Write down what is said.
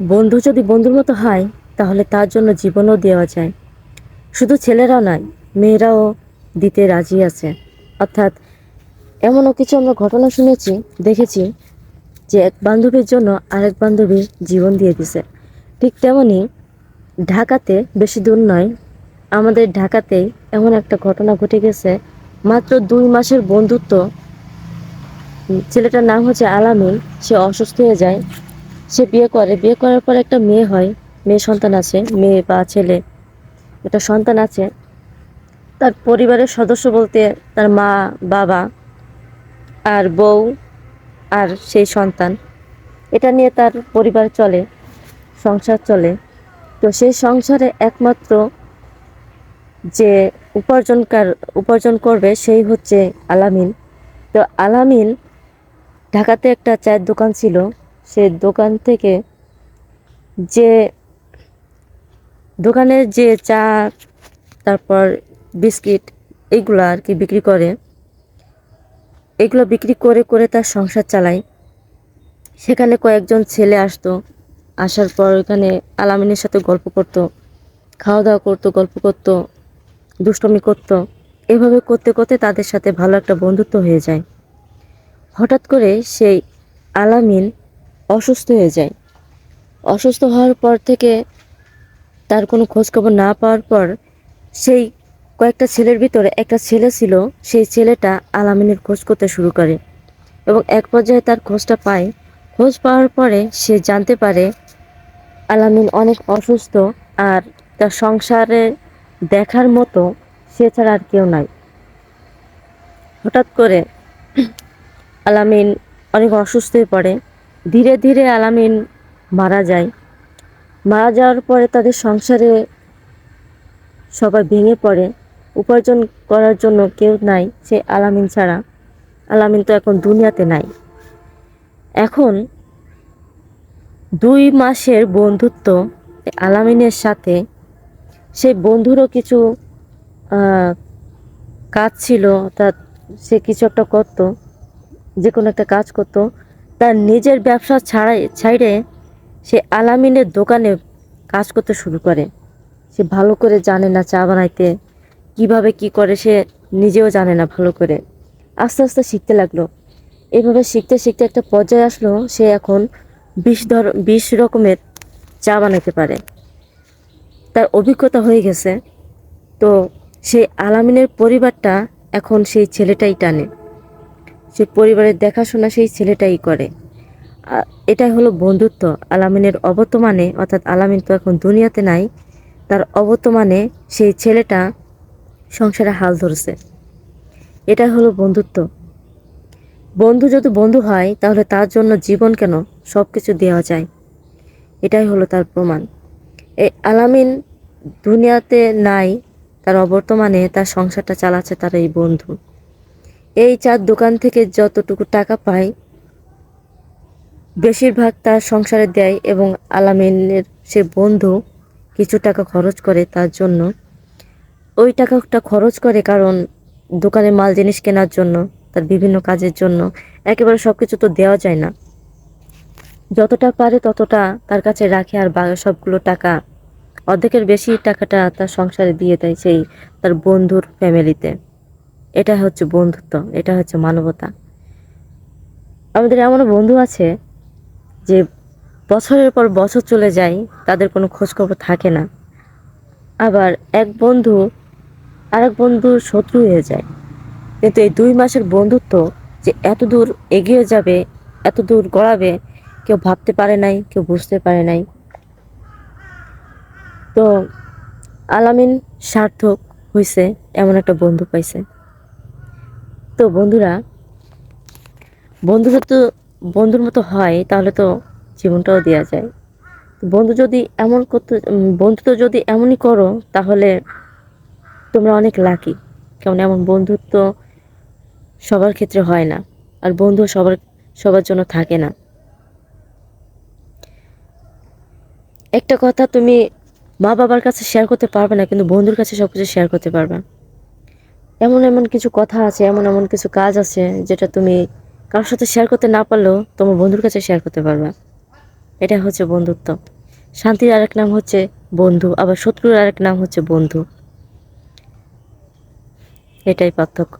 বন্ধু যদি বন্ধুর মতো হয়, তাহলে তার জন্য জীবনও দেওয়া যায়। শুধু ছেলেরাও নয়, মেয়েরাও দিতে রাজি আছে। অর্থাৎ এমনও কিছু আমরা ঘটনা শুনেছি, দেখেছি যে এক বান্ধবীর জন্য আরেক বান্ধবী জীবন দিয়ে দিছে। ঠিক তেমনি ঢাকাতে বেশি দূর নয়, আমাদের ঢাকাতেই এমন একটা ঘটনা ঘটে গেছে। মাত্র দুই মাসের বন্ধুত্ব, ছেলেটার নাম হচ্ছে আলামিন, সে অসুস্থ হয়ে যায়। সে বিয়ে করে। বিয়ে করার পর একটা মেয়ে হয়, মেয়ে সন্তান আছে, মেয়ে বা ছেলে। একটা সন্তান আছে, তার পরিবারের সদস্য বলতে তার মা, বাবা, আর বউ, আর সেই সন্তান। এটা নিয়ে তার পরিবার চলে, সংসার চলে। তো সেই সংসারে একমাত্র যে উপার্জনকার, উপার্জন করবে সেই হচ্ছে আলামিন। তো আলামিন ঢাকাতে একটা চায়ের দোকান ছিল। সে দোকান থেকে যে দোকানের যে চা, তারপর বিস্কিট এইগুলো আর কি বিক্রি করে এগুলো বিক্রি করে করে তার সংসার চালায়। সেখানে কয়েকজন ছেলে আসতো, আসার পর ওখানে আলামিনের সাথে গল্প করতো খাওয়া দাওয়া করতো, গল্প করতো, দুষ্টমি করতো। এভাবে করতে করতে তাদের সাথে ভালো একটা বন্ধুত্ব হয়ে যায়। হঠাৎ করে সেই আলামিন অসুস্থ হয়ে যায়। অসুস্থ হওয়ার পর থেকে তার কোনো খোঁজখবর না পাওয়ার পর সেই কয়েকটা ছেলের ভিতরে একটা ছেলে ছিল, সেই ছেলেটা আলামিনের খোঁজ করতে শুরু করে এবং এক পর্যায়ে তার খোঁজটা পায়। খোঁজ পাওয়ার পরে সে জানতে পারে আলামিন অনেক অসুস্থ আর তার সংসারে দেখার মতো সে ছাড়া আর কেউ নাই। হঠাৎ করে আলামিন অনেক অসুস্থ হয়ে পড়ে। ধীরে ধীরে আলামিন মারা যায়। মারা যাওয়ার পরে তাদের সংসারে সবাই ভেঙে পড়ে। উপার্জন করার জন্য কেউ নাই, সে আলামিন ছাড়া। আলামিন তো এখন দুনিয়াতে নাই। এখন দুই মাসের বন্ধুত্ব আলামিনের সাথে। সেই বন্ধুরও কিছু কাজ ছিল অর্থাৎ সে কিছু একটা করতো, যে কোনো একটা কাজ করতো। তার নিজের ব্যবসা ছাড়াই ছাইড়ে সে আলামিনের দোকানে কাজ করতে শুরু করে। সে ভালো করে জানে না চা বানাইতে। কীভাবে কি করে সে নিজেও জানে না ভালো করে। আস্তে আস্তে শিখতে লাগল। এভাবে শিখতে শিখতে একটা পর্যায়ে আসলো, সে এখন বিশ ধর বিশ রকমের চা বানাইতে পারে। তার অভিজ্ঞতা হয়ে গেছে। তো সেই আলামিনের পরিবারটা এখন সেই ছেলেটাই টানে। সে পরিবারের দেখাশোনা সেই ছেলেটাই করে। এটাই হলো বন্ধুত্ব। আলামিনের অবর্তমানে, অর্থাৎ আলামিন তো এখন দুনিয়াতে নাই, তার অবর্তমানে সেই ছেলেটা সংসারে হাল ধরছে। এটাই হলো বন্ধুত্ব। বন্ধু যদি বন্ধু হয়, তাহলে তার জন্য জীবন কেন সব কিছু দেওয়া যায়? এটাই হলো তার প্রমাণ। এই আলামিন দুনিয়াতে নাই, তার অবর্তমানে তার সংসারটা চালাচ্ছে তার এই বন্ধু। এই চার দোকান থেকে যতটুকু টাকা পায়, বেশিরভাগ তার সংসারে দেয় এবং আলামিনের সে বন্ধু কিছু টাকা খরচ করে তার জন্য। ওই টাকাটা খরচ করে কারণ দোকানে মাল জিনিস কেনার জন্য, তার বিভিন্ন কাজের জন্য। একেবারে সব কিছু তো দেওয়া যায় না। যতটা পারে ততটা তার কাছে রাখে আর সবগুলো টাকা। অর্ধেকের বেশি টাকাটা তার সংসারে দিয়ে দেয় সেই তার বন্ধুর ফ্যামিলিতে এটা হচ্ছে বন্ধুত্ব, এটা হচ্ছে মানবতা। আমাদের এমনও বন্ধু আছে যে বছরের পর বছর চলে যায়, তাদের কোনো খোঁজখবর থাকে না। আবার এক বন্ধু, আরেক বন্ধুর শত্রু হয়ে যায়। কিন্তু এই দুই মাসের বন্ধুত্ব যে এত দূর এগিয়ে যাবে, এত দূর গড়াবে, কেউ ভাবতে পারে নাই, কেউ বুঝতে পারে নাই। তো আলামিন সার্থক হয়েছে এমন একটা বন্ধু পাইছে। তো বন্ধুরা বন্ধু তো বন্ধুর মতো হয় তাহলে তো জীবনটাও দেওয়া যায়। বন্ধু যদি এমন করতে উম, বন্ধুত্ব যদি এমনই করো তাহলে তোমরা অনেক লাকি কেমন এমন বন্ধুত্ব সবার ক্ষেত্রে হয় না আর বন্ধু সবার সবার জন্য থাকে না। একটা কথা তুমি মা বাবার কাছে শেয়ার করতে পারবে না কিন্তু বন্ধুর কাছে সব কিছু শেয়ার করতে পারবে। এমন এমন কিছু কথা আছে, এমন এমন কিছু কাজ আছে যেটা তুমি কারোর সাথে শেয়ার করতে না পারলেও তোমার বন্ধুর কাছে শেয়ার করতে পারবা। এটা হচ্ছে বন্ধুত্ব। শান্তির আরেক নাম হচ্ছে বন্ধু, আবার শত্রুর আরেক নাম হচ্ছে বন্ধু। এটাই পার্থক্য।